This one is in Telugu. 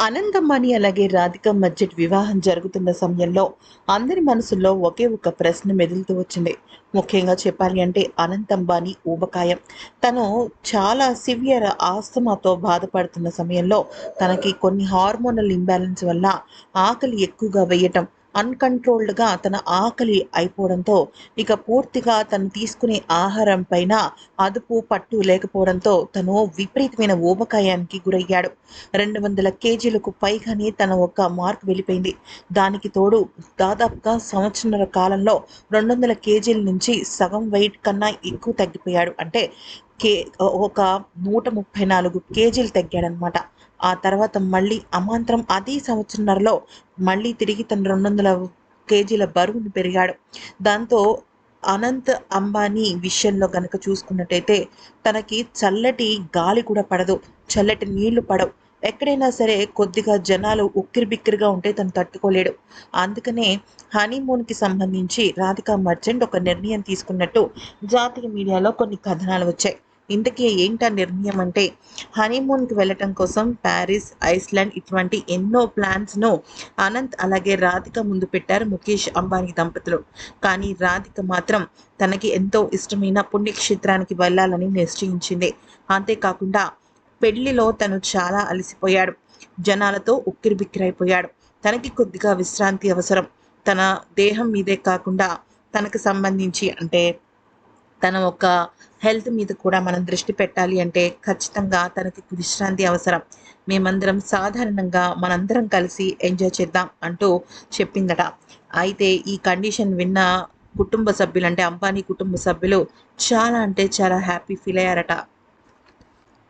అనంత్ అలాగే రాధిక మధ్య వివాహం జరుగుతున్న సమయంలో అందరి మనసుల్లో ఒకే ఒక ప్రశ్న మెదులుతూ వచ్చింది. ముఖ్యంగా చెప్పాలి అంటే అనంత్ ఊబకాయం. తను చాలా సివియర్ ఆస్తమాతో బాధపడుతున్న సమయంలో తనకి కొన్ని హార్మోనల్ ఇంబ్యాలెన్స్ వల్ల ఆకలి ఎక్కువగా వేయటం అన్కంట్రోల్డ్గా తన ఆకలి అయిపోవడంతో ఇక పూర్తిగా తను తీసుకునే ఆహారం పైన అదుపు పట్టు లేకపోవడంతో తను విపరీతమైన ఊబకాయానికి గురయ్యాడు. రెండు వందల కేజీలకు పైగానే తన ఒక మార్క్ వెళ్ళిపోయింది. దానికి తోడు దాదాపుగా సంవత్సరాల కాలంలో రెండు వందల కేజీల నుంచి సగం వెయిట్ కన్నా ఎక్కువ తగ్గిపోయాడు. అంటే కే ఒక నూట ముప్పై నాలుగు కేజీలు తగ్గాడనమాట. ఆ తర్వాత మళ్ళీ అమాంతరం అదే సంవత్సరంలో మళ్ళీ తిరిగి తన రెండు వందల కేజీల బరువును పెరిగాడు. దాంతో అనంత్ అంబానీ విషయంలో కనుక చూసుకున్నట్టయితే తనకి చల్లటి గాలి కూడా పడదు చల్లటి నీళ్ళు పడవు. ఎక్కడైనా సరే కొద్దిగా జనాలు ఉక్కిరి బిక్కిరిగా ఉంటే తను తట్టుకోలేడు. అందుకనే హనీమూన్కి సంబంధించి రాధికా మర్చెంట్ ఒక నిర్ణయం తీసుకున్నట్టు జాతీయ మీడియాలో కొన్ని కథనాలు వచ్చాయి. ఇంతకీ ఏంటా నిర్ణయం అంటే హనీమూన్కి వెళ్ళటం కోసం ప్యారిస్ ఐస్లాండ్ ఇటువంటి ఎన్నో ప్లాన్స్ను అనంత్ అలాగే రాధిక ముందు పెట్టారు ముఖేష్ అంబానీ దంపతులు. కానీ రాధిక మాత్రం తనకి ఎంతో ఇష్టమైన పుణ్యక్షేత్రానికి వెళ్ళాలని నిశ్చయించింది. అంతేకాకుండా పెళ్ళిలో తను చాలా అలసిపోయాడు. జనాలతో ఉక్కిరిబిక్కిరైపోయాడు. తనకి కొద్దిగా విశ్రాంతి అవసరం. తన దేహం మీదే కాకుండా తనకు సంబంధించి అంటే తన ఒక హెల్త్ మీద కూడా మనం దృష్టి పెట్టాలి అంటే ఖచ్చితంగా తనకి విశ్రాంతి అవసరం. మేమందరం సాధారణంగా మనందరం కలిసి ఎంజాయ్ చేద్దాం అంటూ చెప్పిందట. అయితే ఈ కండిషన్ విన్న కుటుంబ సభ్యులు అంటే అంబానీ కుటుంబ సభ్యులు చాలా అంటే చాలా హ్యాపీ ఫీల్ అయ్యారట.